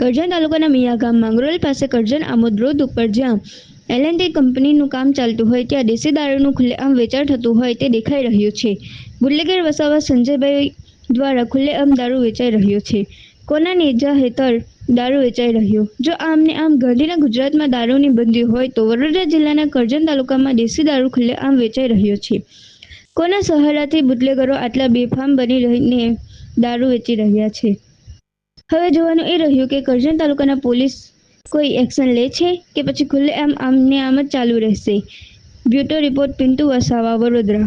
કરજણ તાલુકાના મિયા ગામ માંગરોલ પાસે કરજણ આમોદ રોડ ઉપર જ્યાં એલએનટી કંપનીનું કામ ચાલતું હોય ત્યાં દેશી દારૂનું ખુલ્લેઆમ વેચાણ થતું હોય તે દેખાઈ રહ્યું છે. બુલ્લેગેર વસાવા સંજયભાઈ દ્વારા ખુલ્લેઆમ દારૂ વેચાઈ રહ્યો છે. કોના નેજા હેતળ દારૂ વેચાઈ રહ્યો? જો આમને આમ ગાંધીના ગુજરાતમાં દારૂની બંધી હોય તો વડોદરા જિલ્લાના કરજણ તાલુકામાં દેશી દારૂ ખુલ્લેઆમ વેચાઈ રહ્યો છે. કોના સહારાથી બુટલેગરો આટલા બેફામ બની રહીને દારૂ વેચી રહ્યા છે? હવે જોવાનું એ રહ્યું કે કરજણ તાલુકાના પોલીસ કોઈ એક્શન લે છે કે પછી ખુલ્લેઆમ આમને આમ જ ચાલુ રહેશે? Bureau report Pintu Vasava, Vadodara.